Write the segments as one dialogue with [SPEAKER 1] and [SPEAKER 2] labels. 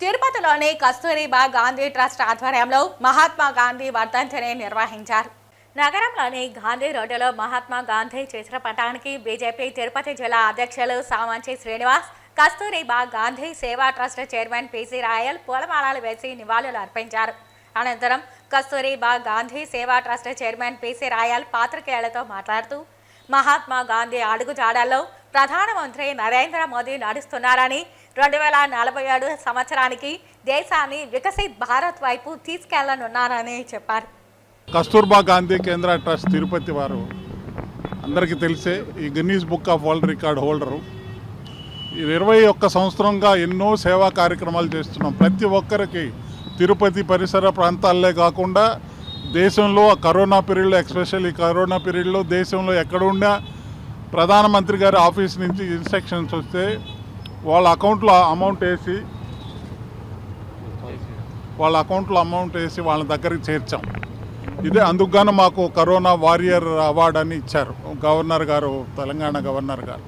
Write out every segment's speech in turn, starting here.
[SPEAKER 1] తిరుపతిలోని కస్తూరిబా గాంధీ ట్రస్ట్ ఆధ్వర్యంలో మహాత్మా గాంధీ వర్ధంతిని నిర్వహించారు. నగరంలోని గాంధీ రోడ్డులో మహాత్మా గాంధీ చిత్రపటానికి బీజేపీ తిరుపతి జిల్లా అధ్యక్షులు సామంచి శ్రీనివాస్ కస్తూరిబా గాంధీ సేవా ట్రస్ట్ చైర్మన్ పిసి రాయల్ పూలమాలలు వేసి నివాళులు అర్పించారు. అనంతరం కస్తూరిబా గాంధీ సేవా ట్రస్ట్ చైర్మన్ పిసి రాయల్ పాత్రికేయులతో మాట్లాడుతూ మహాత్మా గాంధీ అడుగుజాడల్లో ప్రధానమంత్రి నరేంద్ర మోదీ నడుస్తున్నారని రెండు వేల నలభై ఏడు సంవత్సరానికి దేశాన్ని వికసిత్ భారత్ వైపు తీసుకెళ్ళనున్నారని చెప్పారు.
[SPEAKER 2] కస్తూర్బా గాంధీ కేంద్ర ట్రస్ట్ తిరుపతి వారు అందరికీ తెలిసే ఈ Guinness book of world record holder ఈ ఇరవై ఒక్క సంవత్సరంగా ఎన్నో సేవా కార్యక్రమాలు చేస్తున్నాం. ప్రతి ఒక్కరికి తిరుపతి పరిసర ప్రాంతాలే కాకుండా దేశంలో కరోనా పీరియడ్లో ఎక్స్పెషల్లీ కరోనా పీరియడ్లో దేశంలో ఎక్కడున్నా ప్రధానమంత్రి గారి ఆఫీస్ నుంచి ఇన్స్ట్రక్షన్స్ వస్తే వాళ్ళ అకౌంట్లో అమౌంట్ వేసి వాళ్ళ అకౌంట్లో అమౌంట్ వేసి వాళ్ళ దగ్గరికి చేర్చాం. ఇదే అందుకుగాను మాకు కరోనా వారియర్ అవార్డు అని ఇచ్చారు. గవర్నర్ గారు తెలంగాణ గవర్నర్ గారు.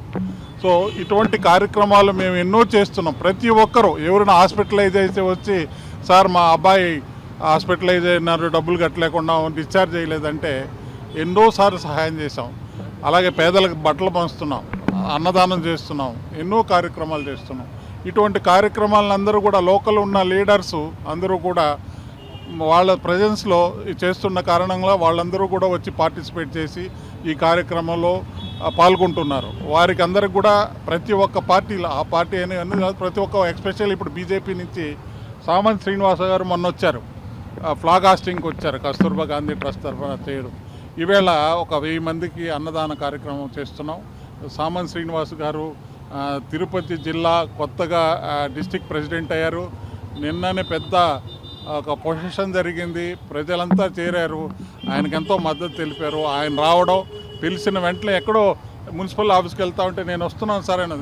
[SPEAKER 2] సో ఇటువంటి కార్యక్రమాలు మేము ఎన్నో చేస్తున్నాం. ప్రతి ఒక్కరూ ఎవరైనా హాస్పిటలైజ్ అయితే వచ్చి సార్ మా అబ్బాయి హాస్పిటలైజ్ అయినారు డబ్బులు కట్టలేకుండా డిశ్చార్జ్ చేయలేదంటే ఎన్నోసార్లు సహాయం చేసాం అలాగే పేదలకు బట్టలు పంచుతున్నాం. అన్నదానం చేస్తున్నాం ఎన్నో కార్యక్రమాలు చేస్తున్నాం. ఇటువంటి కార్యక్రమాలను అందరూ కూడా లోకల్ ఉన్న లీడర్స్ అందరూ కూడా వాళ్ళ ప్రజెన్స్లో చేస్తున్న కారణంగా వాళ్ళందరూ కూడా వచ్చి పార్టిసిపేట్ చేసి ఈ కార్యక్రమంలో పాల్గొంటున్నారు. వారికి అందరికి కూడా ప్రతి ఒక్క పార్టీలో ఆ పార్టీ అని అన్ని కాదు ప్రతి ఒక్క ఎక్స్పెషల్ ఇప్పుడు బీజేపీ నుంచి సామంత్ శ్రీనివాస గారు మొన్న వచ్చారు ఫ్లాగ్ హాస్టింగ్కి వచ్చారు కస్తూర్బా గాంధీ ట్రస్ట్ తరఫున చేయడం. ఈవేళ ఒక వెయ్యి మందికి అన్నదాన కార్యక్రమం చేస్తున్నాం. సామన్ శ్రీనివాస్ గారు తిరుపతి జిల్లా కొత్తగా డిస్టిక్ ప్రెసిడెంట్ అయ్యారు. నిన్ననే పెద్ద ఒక పొజిషన్ జరిగింది. ప్రజలంతా చేరారు. ఆయనకెంతో ఎంతో మద్దతు తెలిపారు. ఆయన రావడం పిలిచిన వెంటనే ఎక్కడో మున్సిపల్ ఆఫీస్కి వెళ్తా ఉంటే నేను వస్తున్నాను సార్ అని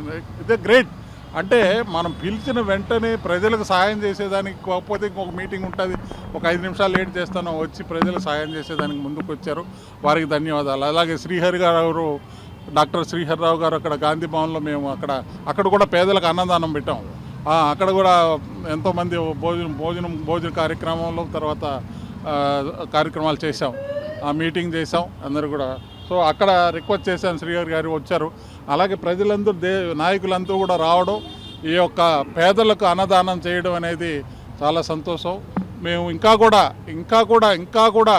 [SPEAKER 2] ఇదే గ్రేట్. అంటే మనం పిలిచిన వెంటనే ప్రజలకు సాయం చేసేదానికి కాకపోతే ఇంకొక మీటింగ్ ఉంటుంది. ఒక ఐదు నిమిషాలు లేట్ చేస్తాను వచ్చి ప్రజలకు సాయం చేసేదానికి ముందుకు వచ్చారు వారికి ధన్యవాదాలు. అలాగే శ్రీహరి గారు డాక్టర్ శ్రీహర్రావు గారు అక్కడ గాంధీ భవన్లో మేము అక్కడ అక్కడ కూడా పేదలకు అన్నదానం పెట్టాం. అక్కడ కూడా ఎంతోమంది భోజనం భోజనం భోజన కార్యక్రమంలో తర్వాత కార్యక్రమాలు చేశాం. ఆ మీటింగ్ చేసాం అందరూ కూడా. సో అక్కడ రిక్వెస్ట్ చేశాను శ్రీహరి గారు వచ్చారు. అలాగే ప్రజలందరూ దే నాయకులందరూ కూడా రావడం ఈ యొక్క పేదలకు అన్నదానం చేయడం అనేది చాలా సంతోషం. మేము ఇంకా కూడా ఇంకా కూడా ఇంకా కూడా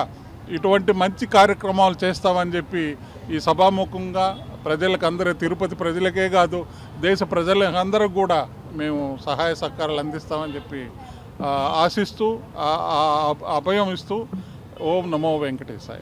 [SPEAKER 2] ఇటువంటి మంచి కార్యక్రమాలు చేస్తామని చెప్పి ఈ సభాముఖంగా ప్రజలకు అందరూ తిరుపతి ప్రజలకే కాదు దేశ ప్రజలందరికీ కూడా మేము సహాయ సహకారాలు అందిస్తామని చెప్పి ఆశిస్తూ అభయం ఇస్తూ ఓం నమో వెంకటేశాయ.